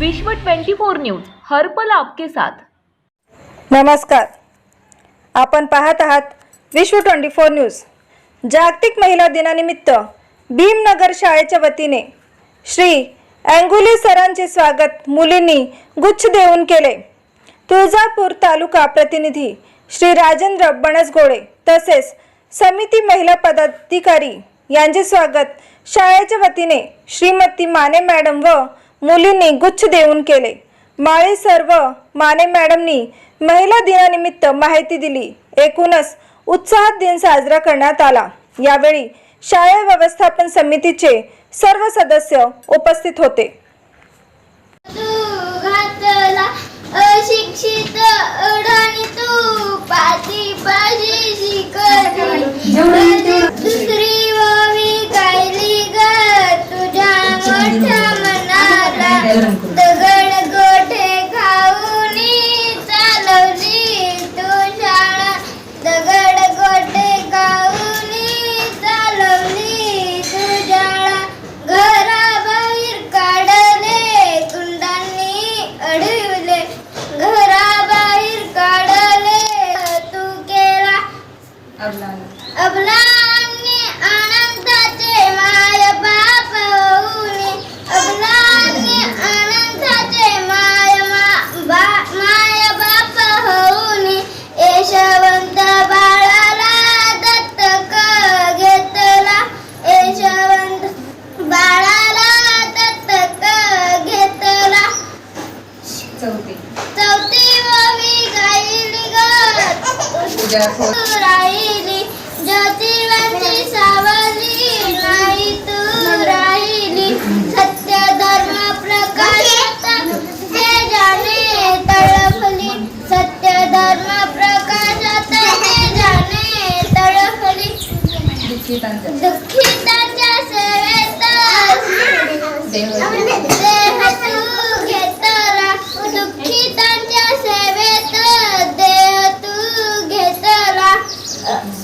विश्व 24 न्यूज हरपल आपके साथ. नमस्कार. आपण पाहत आहात विश्व ट्वेंटी फोर न्यूज. जागतिक महिला दिनानिमित्त भीमनगर शाळेच्या वतीने श्री अँगुली सरांचे स्वागत मुलींनी गुच्छ देऊन केले. तुळजापूर तालुका प्रतिनिधी श्री राजेंद्र बनसगोळे तसेच समिती महिला पदाधिकारी यांचे स्वागत शाळेच्या वतीने श्रीमती माने मॅडम व मुलींनी गुच्छ देऊन केले. माळी सर्व माने मॅडमनी महिला दिनानिमित्त माहिती दिली. एकूणच उत्साहात दिन साजरा करण्यात आला. यावेळी शाळा व्यवस्थापन समितीचे सर्व सदस्य उपस्थित होते. शिक्षित राहिली ज्योतिर्वाची सावली नाही तू राहिली. सत्य धर्म प्रकाशात तेजाने तळफली. सत्य धर्म प्रकाशात तेजाने तळफली. दुःखितांच्या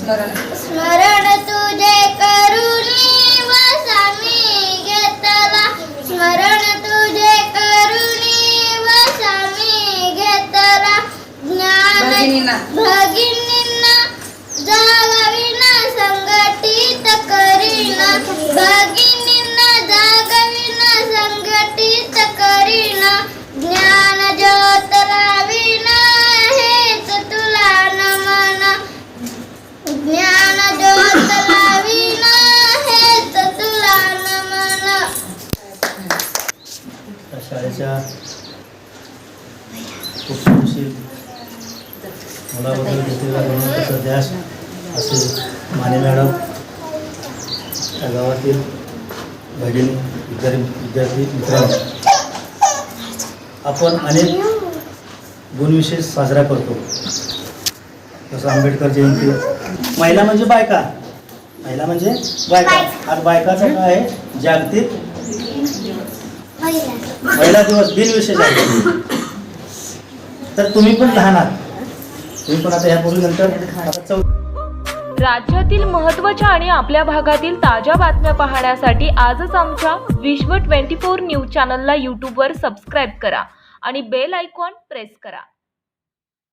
स्मरण. तुझे करुणी वसामी घेतला. स्मरण तुझे करुणी वसामी घेतला. ज्ञान भगिनींना. जागविना संघटित करीना. भगिनींना शाळेच्या उपशील मुलाबद्दल घेतलेला गुणवत्तेचा ध्यास असे माने मॅडम त्या गावातील भगिनी विद्यार्थी विद्यार्थी मित्रांनो आपण अनेक गुणविशेष साजरा करतो. जसं आंबेडकर जयंती. महिला म्हणजे बायका. महिला म्हणजे बायका. आज बायकाचा काय आहे? जागतिक पहिला दिवस बिनविशेष आहे. तर तुम्ही पण लहान आहात. तुम्ही पण आता ह्यापूर्वी नंतर राज्यातील महत्त्वाच्या आणि आपल्या भागातील ताज्या बातम्या पाहण्यासाठी आजच आमच्या विश्व 24 न्यूज चॅनलला यूट्यूबवर सबस्क्राईब करा आणि बेल आयकॉन प्रेस करा.